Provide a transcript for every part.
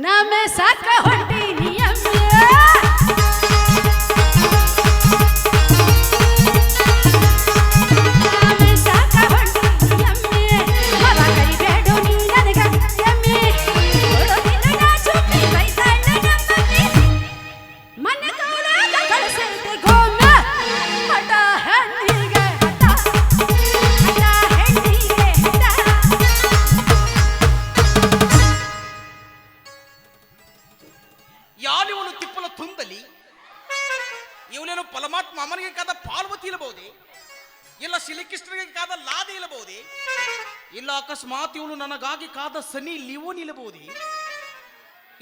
no me saca. ಸನಿ ಲಿವೋನ್ ನಿಲ್ಲಬಹುದು?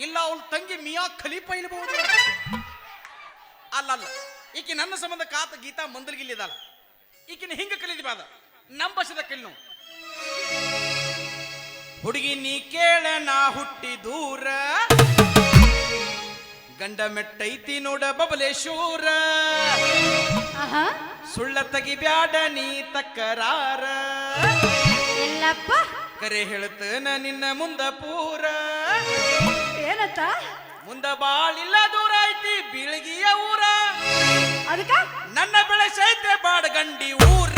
ಇಲ್ಲ ಅವಳ ತಂಗಿ ಮಿಯಾ ಖಲೀಫಾ ಇರಬಹುದು ಅಲ್ಲಲ್ಲ ಈಕೆ ನನ್ನ ಸಂಬಂಧ ಕಾತ ಗೀತಾ ಮಂದಲ್ಗಿಲ್ಲಿದಲ್ಲ ಈಕಿನ ಹಿಂಗ ಕಲಿದಿಬಾದ ನಮ್ಮ ಭಾಷೆದ ಕಲಿ ನಾವು ಹುಡುಗಿ ನೀ ಕೇಳ ನಾ ಹುಟ್ಟಿ ದೂರ. ಗಂಡ ಮೆಟ್ಟೈತಿ ನೋಡ ಬಬಲೇಶ್ವರ. ಸುಳ್ಳ ತೆಗಿಬ್ಯಾಡ ನೀ ತಕ್ಕರಾರ. ಎಲ್ಲಪ್ಪ. ಕರೆ ಹೇಳ್ತನ ನಿನ್ನ ಮುಂದ ಪೂರ. ಏನತ್ತ? ಮುಂದ ಬಾಳಿಲ್ಲ ದೂರ ಐತಿ ಬೀಳಗಿಯ ಊರ. ಅದಕ್ಕ? ನನ್ನ ಬೆಳೆ ಸೈತೆ ಬಾಡಗಂಡಿ ಊರ.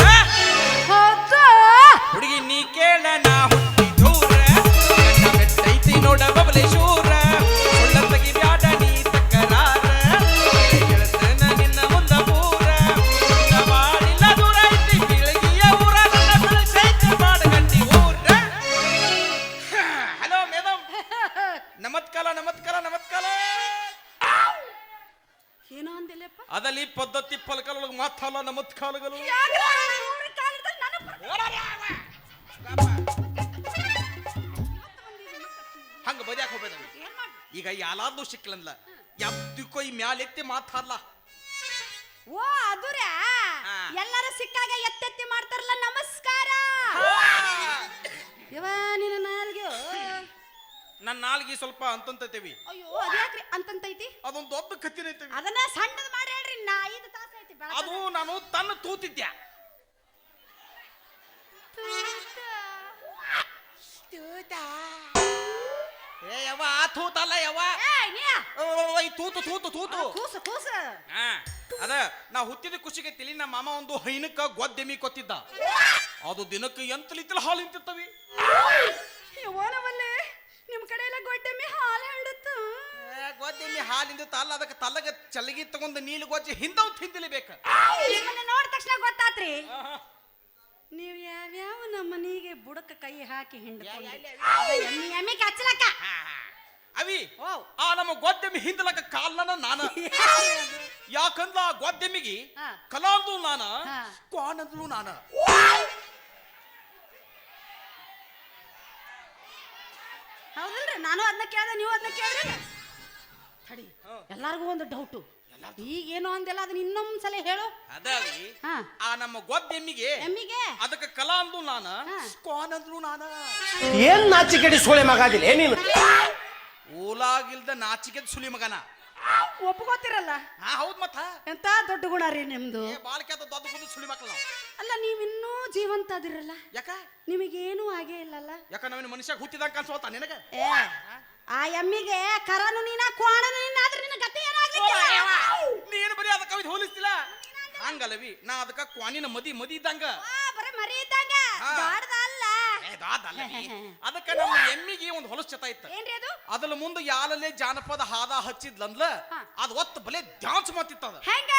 ಈಗ ಯಾಲಾದ್ರೂ ಸಿಕ್ಕಲಂದ್ಲ ಯಾವ್ದಕ್ಕೋ ಈ ಮ್ಯಾಲೆತ್ತಿ ಮಾತಾಡ್ಲ. ಓ ಅದುರ? ಹಾ. ಎಲ್ಲಾರ ಸಿಕ್ಕಾಗ ಎತ್ತೆತ್ತಿ ಮಾಡ್ತಾರಲ್ಲ ನಮಸ್ಕಾರ. ಯವ ನಿನ್ನ ನಾಲ್ಗೆ ನನ್ನ ನಾಲ್ಗಿ ಸ್ವಲ್ಪ ಅಂತಂತೈತೆವಿ. ಅಯ್ಯೋ ಅದ್ಯಾಕ್ರಿ ಅಂತಂತೈತಿ? ಅದೊಂದು ದೊಡ್ಡ ಕತ್ತಿನೈತೆವಿ ಅದನ್ನ ಸಣ್ಣದ್ ಮಾಡಿ ಹೇಳ್ರಿ ನಾ ಐದು ತಾಸ ಐತಿ. ಅದು ನಾನು ತನ್ನ ತೂತಿದ್ಯ ಏ ಯವ್ವ ಆ ತೂತಲ್ಲ ಈ ತೂತು ತೂತು ತೂತು ಕೂಸು ಕೂಸು. ಹಾ ಅದ ನಾ ಹುಟ್ಟಿದ ಖುಷಿಗೆ ತಿಳಿ ನಮ್ಮ ಮಾಮ ಒಂದು ಹೈನಕ್ಕ ಗೊದ್ದೆಮಿ ಕೊತ್ತಿದ್ದ. ಅದು ದಿನಕ್ಕೆ ಎಂತ ಲೀಟರ್ ಹಾಲು ಇಂತಿರ್ತವಿ ಯವನವಲ್ಲೇ ನಿಮ್ ಕಡೆ ಎಲ್ಲ ಗೊಡ್ಡೆಮ್ಮೆ ಹಾಲು ಹರಡುತ್ತ. ಗೊದ್ದೆಮಿ ಹಾಲಿಂದ ತಲ್ಲ ಅದಕ್ಕೆ ತಲಗ ಚಲಗಿ ತಗೊಂಡು ನೀಲು ಗೊಜ್ಜಿ ಹಿಂದವ್ ತಿಂದಿಲಿಬೇಕ. ನಿಮ್ಮನ್ನ ನೋಡಿದ ತಕ್ಷಣ ಗೊತ್ತಾತ್ರಿ. ನೀವ್ ಯಾವ್ಯಾವ ನಮ್ಮ ಮನೆಗೆ ಬುಡಕ ಕೈ ಹಾಕಿ ಹಿಂಡ್ಕೊಂಡು ಎಮ್ಮಿ ಎಮ್ಮಿಗೆ ಹಚ್ಚಲಕ್ಕ. ಅವಿ ಆ ನಮ್ಮ ಗೊದ್ದೆಮಿ ಹಿಂದಲಕ ಕಾಲ್ನ ನಾನ. ಯಾಕಂದ್ರ ಆ ಗೊದ್ದೆಮ್ಮಿಗಿ ಹಾ. ಕಲಾಂದು ನಾನ ಹಾ. ಕ್ವಾನಂದ್ಲು ನಾನ. ಹೌದಲ್ರಿ ನಾನು ಅದನ್ನ ಕೇಳ್ದೆ ನೀವು ಅದನ್ನ ಕೇಳ್ರಿ. ತಡಿ. ಎಲ್ಲಾರ್ಗೂ ಒಂದು ಡೌಟು ಈಗೇನೋ ಅಂದೆಲ್ಲ ಅದನ್ನ ಇನ್ನೊಂದ್ಸಲ ಹೇಳು. ಅದ ಅವಿ ಆ ನಮ್ಮ ಗೊದ್ದೆಮ್ಮಿಗೆ ಎಮ್ಮಿಗೆ? ಅದಕ್ಕೆ ಕಲಾಂದು ನಾನ ಹಾ. ಅಂದ್ರು ನಾನ. ಏನ್ ನಾಚಿಕೆಡಿ ಸೋಳೆ ಮಗಾದಿಲ್ಲ ನೀನು ಊಲಾಗಿಲ್ದ ನಾಚಿಕೆ ಸುಲಿ ಮಗನ. ಒಪ್ಕೋತಿರಲ್ಲ? ಹಾ ಹೌದ್ ಮತ್ತ. ಎಂತ ದೊಡ್ಡ ಗುಣ ರೀ ನಿಮ್ದು? ಏ ಬಾಳ್ಕ್ಯಾತ ದೊಡ್ಡ ಕುಂದು ಸುಳಿ ಮಕ್ಕಳು ನಾವು. ಅಲ್ಲ ನೀವಿನ್ನೂ ಜೀವಂತ ಅದಿರಲ್ಲ? ಯಾಕ? ನಿಮಗೇನು ಆಗೇ ಇಲ್ಲಲ್ಲ? ಯಾಕ ನಾವಿನ ಮನುಷ್ಯ ಹುಟ್ಟಿದಂಗ ಅನ್ಸೋತ ನಿನಗ? ಆ ಎಮ್ಮಿಗೆ ಕರನು ನೀನ ಕ್ವಾಣನು ನೀನ ಆದ್ರೆ ನಿನ್ನ ಗತಿ ಏನಾಗ್ಲಿಕ್ಕೆ ನೀನು ಬರೀ ಅದಕ್ಕೆ ಹೋಲಿಸ್ತಿಲ್ಲ? ಹಂಗಲ್ಲವಿ ನಾ ಅದಕ್ಕ ಕ್ವಾನಿನ ಮದಿ ಮದಿ ಇದ್ದಂಗ. ಬರೀ ಮರಿ ಇದ್ದಂಗ. ಹಾ. ಅಲ್ಲ. ಅದಕ್ಕ ನಮ್ಮ ಎಮ್ಮಿಗೆ ಒಂದು ಹೊಲಸ್ ಚತ ಇತ್ತ. ಏನ್ರಿ ಅದು? ಅದ್ರ ಮುಂದೆ ಯಾಲಲ್ಲೇ ಜಾನಪದ ಹಾದ ಹಚ್ಚಿದ್ಲಂದ್ಲ ಹಾ. ಅದ್ ಒತ್ತ ಬಲೆ ಡ್ಯಾನ್ಸ್ ಮಾತಿತ್ತದ ಹೆಂಗ?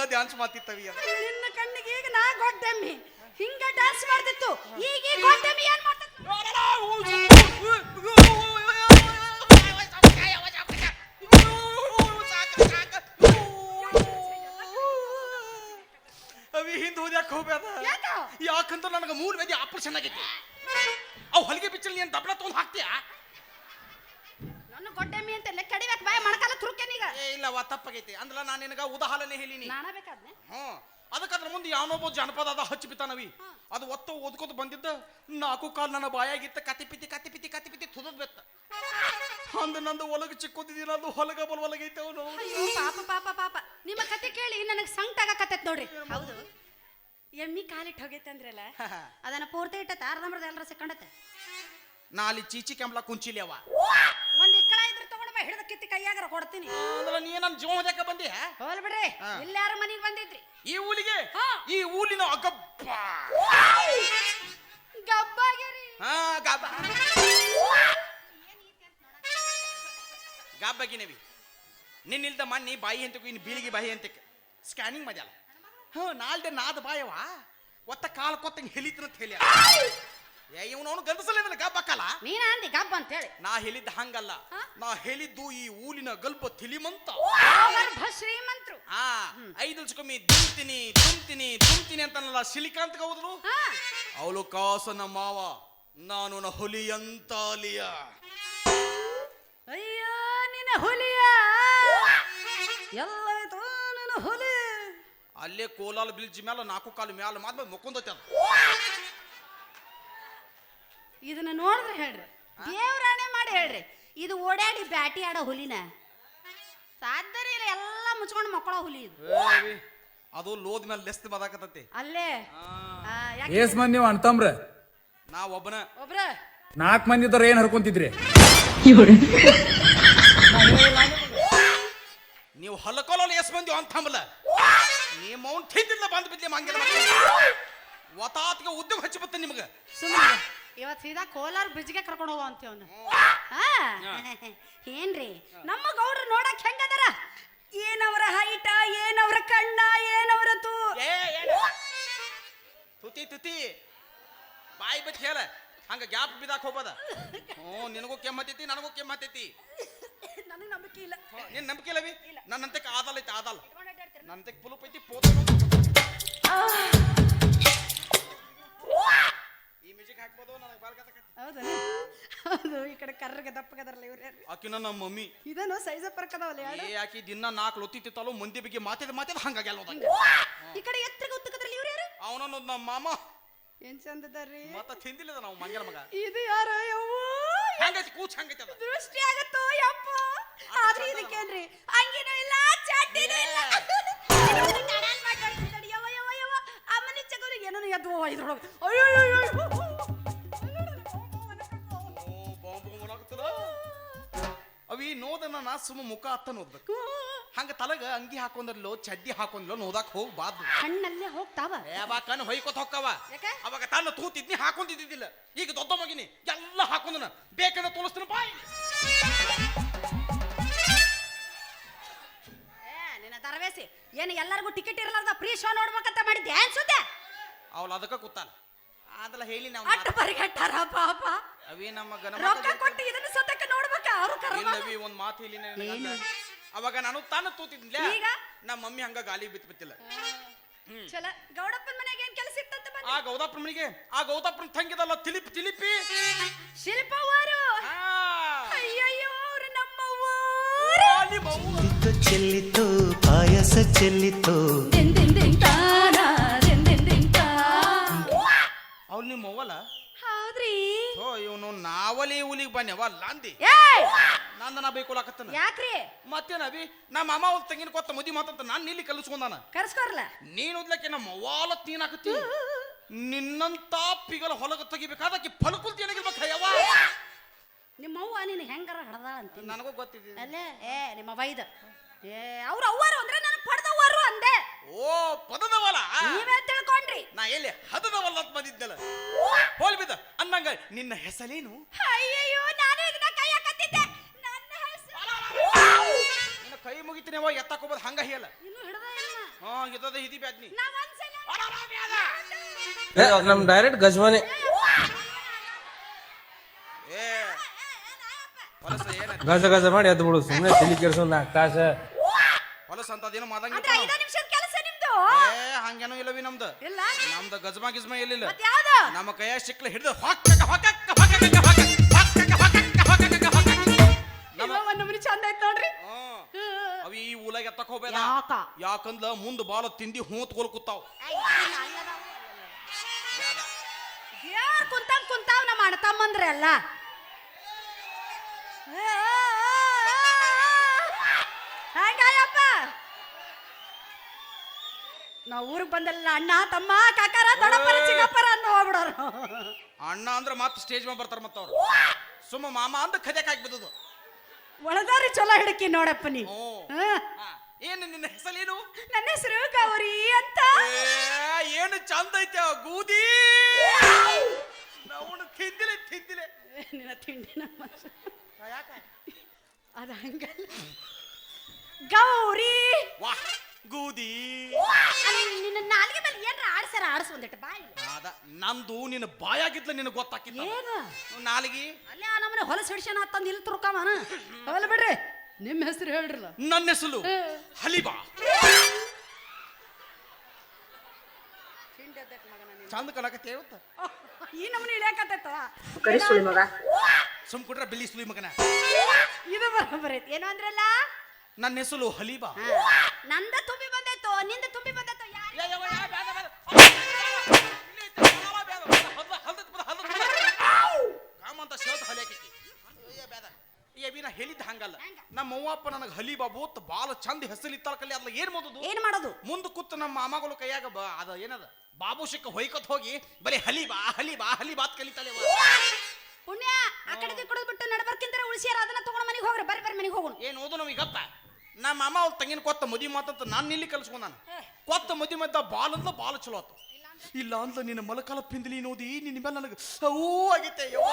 ಹಿಂಗ ಡ್ಯಾನ್ಸ್ ಮಾತಿತ್ತವಿ ನಿನ್ನ ಕಣ್ಣಿಗೆ ಈಗ ನಾ ಗೊಡ್ಡಮ್ಮಿ ಹಿಂಗ ಡ್ಯಾನ್ಸ್ ಮಾಡ್ತಿತ್ತು. ಈಗ ಈ ಗೊಡ್ಡಮ್ಮಿ ಏನ್ ಅವಿ ಹಿಂದ್ ಓದ್ಯಾಕ ಹೋಗ್ಬೇಡ ಯಾಕಂತ ನನಗೆ ಮೂರು ವೇದಿ ಆಪರೇಷನ್ ಆಗೈತಿ. ಅವು ಹೊಲಿಗೆ ಬಿಚ್ಚಲ್ ನೀನು ದಬ್ಬಳ ತೊಗೊಂಡು ಹಾಕ್ತೀಯಾ? ನನ್ನ ಗೊಡ್ಡಮ್ಮಿ ಅಂತ ಲೆಕ್ಕ ಕಡಿಬೇಕು ಬಾಯ ಏ ಏ ಇಲ್ಲವ ತಪ್ಪಾಗೈತಿ. ಅಂದ್ರ ನಾನು ನಿನಗ ಉದಾಹರಣೆ ಹೇಳಿನಿ. ನಾನ ಬೇಕಾದ್ನೆ? ಹ್ಮ್ ಅದಕ್ಕೆ ಅದ್ರ ಮುಂದೆ ಯಾವನೊಬ್ಬ ಜನಪದ ಅದ ಹಚ್ಚಿ ಬಿತ್ತಾನವಿ. ಅದು ಒತ್ತ ಓದ್ಕೋತ ಬಂದಿದ್ದ ನಾಲ್ಕು ಕಾಲ್ ನನ್ನ ಬಾಯಾಗಿತ್ತ ಕತಿ ಪಿತಿ ಕತಿ ಪಿತಿ ಕತಿ ಪಿತಿ ತುದದ್ ಬೆತ್ತ. ಅಂದ ನಂದು ಒಲಗ ಚಿಕ್ಕೋತಿದ್ದೀನಿ ಅದು ಹೊಲಗ ಬಲ್ ಒಲಗೈತೆ ಅವನು. ಅಯ್ಯೋ ಪಾಪ ಪಾಪ ಪಾಪ. ನಿಮ್ಮ ಕತೆ ಕೇಳಿ ನನಗೆ ಸಂಕಟ ಆಗಕತ್ತೈತ್ ನೋಡ್ರಿ. ಹೌದು. ಎಮ್ಮಿ ಕಾಲಿಟ್ಟು ಹೋಗೈತೆ ಅಂದ್ರಲ್ಲ ಅದನ್ನ ಪೂರ್ತಿ ಇಟ್ಟ ಅರ್ಧಂಬರ್ಧ ಎಲ್ಲರ ಸಿಕ್ಕಂಡತ್ತೆ. ನಾಲಿ ಚೀಚಿ ಕೆಂಬ್ಲ ಕುಂಚಿಲಿ ಅವ. ಒಂದ್ ಇಕ್ಕಳ ಇದ್ರೆ ತಗೊಂಡ್ ಬಾ ಹಿಡಿದ ಕಿತ್ತಿ ಕೈಯಾಗರ ಕೊಡ್ತೀನಿ. ಅಂದ್ರೆ ನೀ ನನ್ನ ಜೀವ ಹೊದ್ಯಾಕ ಬಂದಿ ಹೋಲ್ ಬಿಡ್ರಿ ಹಾ. ಇಲ್ಲಾರ ಮನಿಗ್ ಬಂದಿದ್ರಿ. ಈ ಊಲಿಗೆ ಹಾ. ಈ ಊಲಿನ ಅಗಬ್ಬ. ಗಬ್ಬಾಗಿರಿ. ಹಾ ಗಾಬ ಗಾಬಾಗಿನವಿ ನಿನ್ನಿಲ್ದ ಮಣ್ಣಿ ಬಾಯಿ ಅಂತಕ್ಕೂ ಇನ್ನು ಬೀಳಿಗೆ ಬಾಯಿ ಅಂತಕ್ಕೆ ಸ್ಕ್ಯಾನಿಂಗ್ ಮಾಡ್ಯಾಲ ಹ್ಞೂ ನಾಲ್ದೆ ನಾದ ಬಾಯವ ಒತ್ತ ಕಾಲು ಕೊತ್ತಂಗೆ ಹೆಲಿತನಂತ ಹೇಳಿ ಏ ಇವನವನು ಗಂಡಸಲಿಲ್ಲ ಗಬ್ಬಕ್ಕಲ್ಲ? ನೀನ ಅಂದಿ ಗಬ್ಬ ಅಂತ ಹೇಳಿ ನಾ ಹೇಳಿದ್ದ ಹಂಗಲ್ಲ. ಹಾ? ನಾ ಹೇಳಿದ್ದು ಈ ಊಲಿನ ಗಲ್ಪ ತಿಳಿಮಂತ ಶ್ರೀಮಂತ್ರು. ಆ ಐದು ನಿಮಿಷಕ್ಕೊಮ್ಮೆ ದುಮ್ತೀನಿ ದುಮ್ತೀನಿ ದುಮ್ತೀನಿ ಅಂತನಲ್ಲ ಸಿಲಿಕಾಂತ್ ಹೋದ್ರು? ಹಾ? ಅವಳು ಕಾಸನ ಮಾವ ನಾನು ನ ಹುಲಿಯಂತಾಲಿಯ ಅಯ್ಯೋ ನಿನ್ನ ಹುಲಿಯ. ಎಲ್ಲಾಯ್ತು ನಿನ್ನ ಹುಲಿ. ಅಲ್ಲೇ ಕೋಲಾಲ ಬ್ರಿಡ್ಜ್ ಮ್ಯಾಲ ನಾಲ್ಕು ಕಾಲು ಮ್ಯಾಲ ಮಾತ್ರ ಮುಕ್ಕೊಂದೈತೆ ಅದು. ಇದನ್ನ ನೋಡಿದ್ರೆ ಹೇಳ್ರಿ. ದೇವ್ರಾಣೆ ಮಾಡಿ ಹೇಳ್ರಿ. ಇದು ಓಡಾಡಿ ಬ್ಯಾಟಿ ಆಡೋ ಹುಲಿನ. ಸಾಧ್ಯ ಇಲ್ಲ ಎಲ್ಲ ಮುಚ್ಕೊಂಡು ಮಕ್ಕಳ ಹುಲಿ ಇದು. ಅದು ಲೋದ್ ಮೇಲೆ ಲೆಸ್ತ್ ಬದಾಕತತಿ ಅಲ್ಲೇ. ಆ, ಯಾಕೆ? ಏಸ್ ಮಂದಿ ನೀವು ಅಣ್ತಮ್ರ. ನಾ ಒಬ್ಬನ. ಒಬ್ರ? ನಾಲ್ಕು ಮಂದಿ ಇದ್ದವ್ರ ಏನ್ ಹರ್ಕೊಂತಿದ್ರಿ? ನೀವು ಹಲಕೋಲಲ್ಲಿ ಎಸ್ ಬಂದಿ ಅಂತಂಬಲ್ಲ ನೀ ಅವ್ನು ತಿಂದಿಲ್ಲ ಬಂದ್ ಬಿದ್ದೆ ಮಂಗಿಲ್ಲ ಒತಾತ್ಗೆ ಉದ್ಯೋಗ ಹಚ್ಚಿ ಬತ್ತ ನಿಮ್ಗೆ. ಸುಮ್ಮನೆ ಇವತ್ತು ಸೀದಾ ಕೋಲಾರ ಬ್ರಿಜ್ಗೆ ಕರ್ಕೊಂಡು ಹೋಗೋ ಅಂತೀವಿ ಅವನು. ಏನ್ರಿ? ನಮ್ಮ ಗೌಡ್ರು ನೋಡಕ್ ಹೆಂಗದಾರ? ಏನವರ ಹೈಟ ಏನವರ ಕಣ್ಣ ಏನವರ ತೂ? ತುತಿ ತುತಿ. ಬಾಯಿ ಬಿಟ್ಟು ಹೇಳ. ಹಂಗ ಗ್ಯಾಪ್ ಬಿದಾಕ್ ಹೋಗ್ಬೋದ? ಹ್ಞೂ ನಿನಗೂ ಕೆಮ್ಮತೈತಿ ನನಗೂ ಕೆಮ್ಮತೈತಿ ನನಗೆ ನಂಬಿಕೆ ಇಲ್ಲ. ನಿನ್ ನಂಬಿಕೆ ಇಲ್ಲ ನನ್ನಂತಕ್ಕೆ ಆದಲ್ ಐತಿ ಆದಲ್. ಇಟ್ಕೊಂಡ್ ಅಡ್ಡಾಡ್ತೀರ? ನನ್ನಂತಕ್ಕೆ ಪುಲುಪ್ ಐತಿ ಪೋತ. ಕರ್ರಗೆ ದಪ್ಪಗದಾರಲ್ಲ ಇವ್ರು ಆಕಿನ ನಮ್ಮ ಮಮ್ಮಿ. ಇದನ್ನು ಸೈಜ ಪರ್ಕದವಲ್ಲ ಎರಡು ಏ ಆಕಿ ದಿನ ನಾಲ್ಕು ಲೊತ್ತಿತ್ತಿತ್ತಲ್ಲೋ ಮಂದಿ ಬಗ್ಗೆ ಮಾತಿದ ಮಾತಿದ ಹಂಗಾಗಿ ಅಲ್ಲ ಈ ಕಡೆ ಎತ್ತರಿಗೆ ಉತ್ತಕದ್ರಲ್ಲಿ ಇವ್ರು ಯಾರು? ಅವನೊಂದು ನಮ್ಮ ಮಾಮ. ಏನ್ ಚಂದದಾರ್ರಿ ಮತ್ತ ತಿಂದಿಲ್ಲದ ನಾವು ಮಂಗ್ಯನ ಮಗ. ಇದು ಯಾರು? ಯವ್ವೋ ಹಂಗೈತಿ ಕೂಚ್ ಹಂಗೈತಿ ಅದ? ದೃಷ್ಟಿ ಆಗತ್ತೋ ಯಪ್ಪ? ಆದ್ರೆ ಇದಕ್ಕೇನ್ರಿ ಅಂಗಿನೂ ಇಲ್ಲ ಚಡ್ಡಿನೂ ಇಲ್ಲ. ಏನೋ ಎದ್ದು ಇದ್ರೊಳಗೆ. ಅಯ್ಯೋ ಅವಿ ನೋದನ್ನ ನಾ ಸುಮ್ಮ ಮುಖ ಅತ್ತ ನೋಡ್ಬೇಕು. ಹಂಗ ತಲಗ ಅಂಗಿ ಹಾಕೊಂಡ್ರಲ್ಲೋ ಚಡ್ಡಿ ಹಾಕೊಂಡ್ಲೋ ನೋದಾಕ್ ಹೋಗ್ಬಾರ್ದು ಹಣ್ಣಲ್ಲೇ ಹೋಗ್ತಾವ. ಯಾವಾಗ ಕಣ್ಣು ಹೊಯ್ಕೊತ ಹೊಕ್ಕವ? ಅವಾಗ ತನ್ನ ತೂತಿದ್ನಿ ಹಾಕೊಂತಿದ್ದಿದ್ದಿಲ್ಲ ಈಗ ದೊಡ್ಡ ಮಗಿನಿ ಎಲ್ಲ ಹಾಕೊಂಡನ. ಬೇಕಂದ್ರೆ ತೋರಿಸ್ತೀನಿ ಬಾಯ್ ಏ ನಿನ್ನ ತರವೇಸಿ ಏನು ಎಲ್ಲರಿಗೂ ಟಿಕೆಟ್ ಇರಲಾರ್ದ ಪ್ರೀ ಶೋ ನೋಡ್ಬೇಕಂತ ಮಾಡಿದ್ದೆ ಏನ್ ಸುದ್ದೆ? ಅವಳು ಅದಕ್ಕ ಕೂತಾನ ಅದಲ್ಲ ಹೇಳಿ ನಾವು ಅಟ್ಟ ಪರಿಗಟ್ಟಾರ ಪಾಪ. ಅವಿ ನಮ್ಮ ಗನ ರೊಕ್ಕ ಕೊಟ್ಟು ಇದನ್ನ ಸತಕ್ಕೆ ನೋಡ್ಬೇಕ ಅವ್ರು ಕರ್ಮ. ಇಲ್ಲವಿ ಒಂದ್ ಮಾತು ಹೇಳಿ ನನಗಂದ. ಅವಾಗ ನಾನು ತಾನು ತೂತಿದ್ಲ ಈಗ? ನಮ್ಮ ಮಮ್ಮಿ ಹಂಗ ಗಾಲಿ ಬಿತ್ತು ಬಿತ್ತಿಲ್ಲ. ಚಲ ಗೌಡಪ್ಪನ ಮನೆಗೆ ಏನ್ ಕೆಲಸ ಇತ್ತಂತ ಬಂದ? ಆ ಗೌದಾಪ್ರಮನಿಗೆ ಆ ಗೌಡಪ್ಪನ ತಂಗಿದಲ್ಲ ತಿಲಿಪಿ ತಿಲಿಪಿ. ಶಿಲ್ಪವರು ಆ. ಅಯ್ಯಯ್ಯೋ ಅವ್ರು ನಮ್ಮವ್ವ ಓ, ನಿಮ್ಮ ಅವ್ವ. ಚೆಲ್ಲಿತು ಪಾಯಸ ಚೆಲ್ಲಿತು. ತಾನ, ನಿಮ್ಮ ಅವ್ವಲ್ಲ ಹೌದ್ರಿ. ಓ ಇವನು ನಾವಲಿ ಹುಲಿಗೆ ಬನ್ಯವ ಲಾಂದಿ. ಏಯ್! ನಂದ ನಾ ಬೈಕೊಳಕತ್ತನ ಯಾಕ್ರಿ? ಮತ್ತೇನ ಅಭಿ ನಮ್ಮ ಅಮ್ಮ ಒಂದು ತಂಗಿನ ಕೊತ್ತ ಮದಿ ಮಾತಂತ ನಾನು ಇಲ್ಲಿ ಕಲಿಸ್ಕೊಂಡಾನ. ಕರ್ಸ್ಕೊರ್ಲ. ನೀನು ಓದ್ಲಕ್ಕೆ ನಮ್ಮ ಅವ್ವಾಲ ತೀನ್ ಹಾಕತ್ತಿ. ನಿನ್ನಂತ ಪಿಗಲ ಹೊಲಗ ತೆಗಿಬೇಕಾದ ಫಲಕುಲ್ತಿ ಏನಾಗಿರ್ಬೇಕು ಯವ್ವ ನಿಮ್ಮವ್ವ ನೀನು ಹೆಂಗಾರ ಹಡದಾಳ ಅಂತ ನನಗೂ ಗೊತ್ತಿದೆ ಅಲ್ಲೇ? ಏ ನಿಮ್ಮ ಏ ಅವ್ರ ಅವ್ವರು ಅಂದ್ರೆ ನಾನು ಅಂದೆ ಓ ಪದದವಲ ನೀವೇ ತಿಳ್ಕೊಂಡ್ರಿ. ನಾ ಎಲ್ಲಿ ಹದದವಲ್ಲ ಅಂತ ಬಂದಿದ್ದಲ್ಲ ಹೋಲ್ ಬಿದ್ದ. ಅನ್ನಂಗ ನಿನ್ನ ಹೆಸರೇನು ಅಯ್ಯಯ್ಯೋ ನಾನು ಇದನ್ನ ಕೈ ಹಾಕತ್ತಿದ್ದೆ ನನ್ನ ಹೆಸರು ನಿನ್ನ ಕೈ ಮುಗಿತೀನಿ ಅವ ಎತ್ತಾಕೋಬೋದು ಹಂಗ ಹೇಳ ಇನ್ನು ಹಿಡ್ದ ಇಲ್ಲ ಹಾ ಇದದ ಹಿದಿ ಬ್ಯಾದ್ನಿ. ನಾ ಒಂದ್ಸಲ ನಮ್ ಡೈರೆಕ್ಟ್ ಗಜ್ವಾನೆ. ಏ ಹೊಲಸ ಏನ? ಗಜ ಗಜ ಮಾಡಿ ಎದ್ದು ಬಿಡು. ಸುಮ್ಮನೆ ತಲೆ ಕೆಡ್ಸೊಂದು ನಾಲ್ಕು ತಾಸ. ಹೊಲಸ ಅಂತದೇನು ಮಾದಂಗ ಅಂದ್ರೆ ಐದ ನಿಮಿಷದ ನಿಮ್ದು ಏ ಹಂಗೇನೋ ಇಲ್ಲವಿ ನಮ್ದು ಇಲ್ಲ ನಮ್ದು ಗಜ್ಮಾ ಗಿಜ್ಮಾ ಎಲ್ಲಿಲ್ಲ ಮತ್ ಯಾವ್ದು ನಮ್ಮ ಕೈಯ ಶಿಕ್ಲ ಹಿಡಿದು ನಮ್ಮ ಇವ ಒಂದ್ ನಮೂನಿ ಚಂದ ಐತ್ ನೋಡ್ರಿ ಹ್ಮ್. ಅವಿ ಈ ಊಲಾಗ ಎತ್ತಕ್ ಹೋಗ್ಬೇಡ ಯಾಕ ಯಾಕಂದ್ರ ಮುಂದ್ ಬಾಲ ತಿಂದಿ ಹೂತ್ಕೊಲ್ ಕೂತಾವ್ ಯಾರ್ ಕುಂತಂಗ್ ಕುಂತಾವ್ ನಮ್ಮ ಅಣ್ಣ ತಮ್ಮಂದ್ರೆ ಅಲ್ಲ ಹಂಗಾಯಪ್ಪ ನಾವ್ ಊರಿಗೆ ಬಂದಲ್ಲ ಅಣ್ಣ ತಮ್ಮ ಕಾಕಾರ ದೊಡ್ಡಪ್ಪರ ಚಿಕ್ಕಪ್ಪರ ಅನ್ನ ಹೋಗ್ಬಿಡೋರು ಅಣ್ಣ ಅಂದ್ರೆ ಮತ್ತೆ ಸ್ಟೇಜ್ ಮೇಲೆ ಬರ್ತಾರೆ ಮತ್ತೆ ಅವರು. ಸುಮ್ಮ ಮಾಮ ಅಂತ ಕದ್ಯಾಕ್ ಹಾಕ್ಬಿದ್ದದು ಒಳದಾರಿ ಚಲೋ ಹಿಡಕಿ ನೋಡಪ್ಪ ನೀ ಓ. ಹಾ. ಹಾ, ಏನು ನಿನ್ನ ಹೆಸರೇನು ನನ್ನ ಹೆಸರು ಗೌರಿ ಅಂತ. ಏ, ಏನು ಚಂದ ಐತೆ ಆ ಗೂದಿ? ನಾವು ತಿಂದಿಲೆ ತಿಂದಿಲೆ ನಿನ್ನ ತಿಂಡಿ ನಮ್ಮ ಅದ ಹಂಗಲ್ಲ. ಗೌರಿ! ವಾ ಗೂದಿ ನಿನ್ನ ನಾಲಿಗೆ ಮೇಲೆ ಏನ್ರ ಆಡ್ಸಾರ ಆಡ್ಸು ಒಂದಿಟ್ಟು ಬಾಯಿ ಅದ ನಂದು ನಿನ್ನ ಬಾಯಾಗಿದ್ಲ ನಿನಗೆ ಗೊತ್ತಾಕಿ ಏನು? ನಾಲಿಗೆ. ಅಲ್ಲೇ ಆ ನಮ್ಮನೆ ಹೊಲಸ ಹಿಡ್ಸ್ಯಾನ ತಂದು ಇಲ್ಲಿ ತುರ್ಕವನ ಅವಲ್ಲ ಬಿಡ್ರಿ ನಿಮ್ಮ ಹೆಸರು ಹೇಳ್ರಲ್ಲ. ನನ್ನ ಹೆಸರು ಹಲಿಬಾ. ಚಂದ ಕಲಾಕತ್ತೆ ಇವತ್ತ? ಈ ನಮ್ಮನೆ ಇಳಿಯಾಕತ್ತೈತವ ಸುಮ್ ಕೊಟ್ರ ಬಿಲ್ಲಿ ಸುಳಿ ಮಗನ. ಇದು ಬರ ಐತಿ. ಏನು ಅಂದ್ರಲ್ಲ? ನನ್ನ ಹೆಸರು ಹಲೀಬಾ. ನಂದ ತುಂಬಿ ಬಂದೈತೋ ನಿಂದ ತುಂಬಿ ಬಂದೈತೋ ಯಾರ್- ಕಾಮಂತ ಶರ್ಟ್ ಹಲಿಯಾಕಿ ನಾ ಹೇಳಿದ್ದ ಹಂಗಲ್ಲ. ಹೆಂಗ? ನಮ್ಮ ಅವ್ವಪ್ಪ ನನಗೆ ಹಲೀಬಾ ಬೂತ್ ಬಾಳ ಚಂದ ಹೆಸರಿತ್ತಾಳ ಕಲಿ ಅದ್ಲ ಏನ್ ಮಾಡೋದು? ಏನ್ ಮಾಡೋದು? ಮುಂದ ಕೂತು ನಮ್ಮ ಮಾಮಗಳು ಕೈಯಾಗ ಬ ಅದ ಏನದ? ಬಾಬು ಶಿಕ್ಕ ಹೊಯ್ಕೊತ್ ಹೋಗಿ ಬರೀ ಹಲಿಬಾ ಹಲಿಬಾ ಹಲಿಬಾತ್ ಕಲಿತಾಳೆ. ಪುಣ್ಯ ಆ ಕಡೆ ಕುಡಿದ್ಬಿಟ್ಟು ನಡಬರ್ಕಿಂತ ಉಳಿಸ್ಯಾರ ಅದನ್ನ ತಗೊಂಡು ಮನೆಗೆ ಹೋಗ್ರಿ ಬರ್ರಿ ಬರ್ರಿ ಮನೆಗೆ ಹೋಗೋಣ. ಏನು ಓದು ನಮಗೆ ಗೊತ್ತ? ನಮ್ಮ ಮಾಮ ಅವ್ರ ತಂಗಿನ ಕೊತ್ತ ಮದಿ ಮಾತಂತ ನಾನು ಇಲ್ಲಿ ಕಲ್ಸ್ಕೊಂಡಾನ ಕೊತ್ತ ಮದಿ ಮದ್ದ ಬಾಲ್ ಅಂತ ಬಾಲ್ ಚಲೋ ಆತು. ಇಲ್ಲ ಅಂತ ನಿನ್ನ ಮೊಲಕಾಲ ಪಿಂದಲಿ ನೋದಿ ನಿನ್ನ ಮೇಲೆ ನನಗೆ ಹೂ ಆಗೈತೆ. ಯವ್ವ.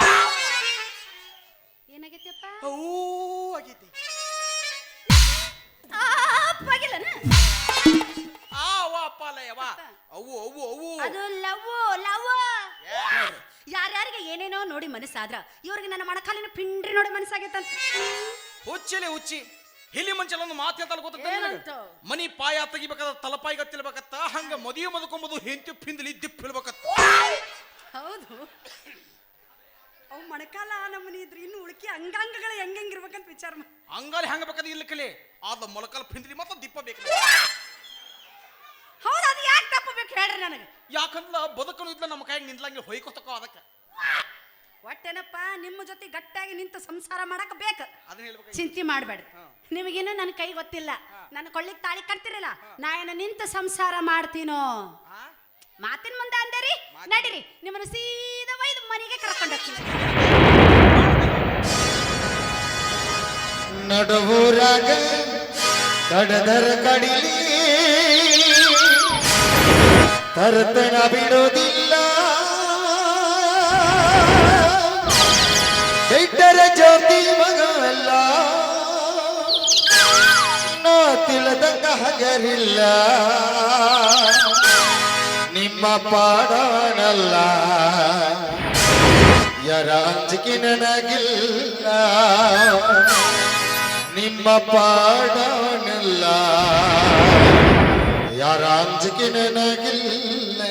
ಏನಾಗೈತಿಯಪ್ಪ ಹೂ ಆಗೈತೆ. ಅಪ್ಪಾಗಿಲ್ಲನ ಆ ಅವ್ವ ಅಪ್ಪ ಅಲ್ಲ ಯವ್ವ. ಅವು ಅವು ಅವು. ಅದು ಲವ್ ಲವ್ ಯಾರ್ಯಾರಿಗೆ ಏನೇನೋ ನೋಡಿ ಮನಸ್ಸಾದ್ರ ಇವ್ರಿಗೆ ನನ್ನ ಮಣಕಾಲಿನ ಪಿಂಡ್ರಿ ನೋಡಿ ಮನಸ್ಸಾಗೈತಂತ. ಹುಚ್ಚಿಲಿ ಹುಚ್ಚಿ. ಹಿಲಿ ಮಂಚಲ ಒಂದು ಮಾತು ಹೇಳ್ತಾಳ ಗೊತ್ತ ಏನಂತ? ಮನಿ ಪಾಯ ತೆಗಿಬೇಕಾದ ತಲಪಾಯಿ ಗತ್ತಿಲ್ಬೇಕತ್ತ ಹಂಗ ಮದುವೆ ಮದಕೊಂಬುದು ಹೆಂತಿ ಪಿಂದಲಿ ದಿಪ್ಪಿಲ್ಬೇಕತ್ತ ಹೌದು. ಅವ್ ಮಣಕಾಲ ನಮ್ಮನಿ ಇದ್ರೆ ಇನ್ನು ಉಳ್ಕಿ ಅಂಗಾಂಗಗಳು ಹೆಂಗಿರ್ಬೇಕಂತ ವಿಚಾರ ಮಾಡಿ ಹಂಗಾಲಿ ಹೆಂಗ ಬೇಕಾದ ಇಲ್ಲ ಕಲಿ? ಆದ ಮೊಲಕಲ್ ಪಿಂದಲಿ ಮತ್ತ ದಿಪ್ಪ ಬೇಕು ಹೌದು ಅದು ಯಾಕೆ ತಪ್ಪಬೇಕು ಹೇಳ್ರಿ ನನಗೆ? ಯಾಕಂದ್ರ ಬದುಕನು ಇದ್ಲ ನಮ್ಮ ಕೈಯಾಗ ನಿಂದ್ಲಂಗೆ ಹೊಯ್ಕೊತಕೋ ಅದಕ್ಕೆ. ಒಟ್ಟೇನಪ್ಪ ನಿಮ್ಮ ಜೊತೆ ಗಟ್ಟಿಯಾಗಿ ನಿಂತು ಸಂಸಾರ ಮಾಡಕ್ ಬೇಕು. ಅದನ್ನ ಹೇಳ್ಬೇಕು ಚಿಂತೆ ಮಾಡಬೇಡ್ರಿ ನಿಮಗೇನು ನನ್ನ ಕೈ ಗೊತ್ತಿಲ್ಲ. ನನ್ನ ಕೊಳ್ಳಿಗೆ ತಾಳಿ ಕಟ್ತಿರಲ್ಲ. ನಾ ಏನು ನಿಂತು ಸಂಸಾರ ಮಾಡ್ತೀನೋ? ಮಾತಿನ ಮುಂದೆ ಅಂದೇರಿ. ನಡೀರಿ. ನಿಮ್ಮನ್ನು ಸೀದಾ ಒಯ್ದು ಮನೆಗೆ ಕರ್ಕೊಂಡು ಹೋಗ್ತೀನಿ. ನಡುವೂರಾಗ ಕಡದರ ಕಡಿಲಿ ತರತನ ಬಿಡೋದಿಲ್ಲ. ಬಿಟ್ಟರ ಜ್ಯೋತಿ ಮಗವಲ್ಲ ನಾ ತಿಳದಂಗ ಹಗರಿಲ್ಲ. ನಿಮ್ಮ ಪಾಡನಲ್ಲ. ಯರ ಅಂಜಿಕೆ ನನಗಿಲ್ಲ. ನಿಮ್ಮ ಪಾಡನಲ್ಲ. ಯಾರ ಅಂಜಿಕೆ ನನಗಿಲ್ಲ.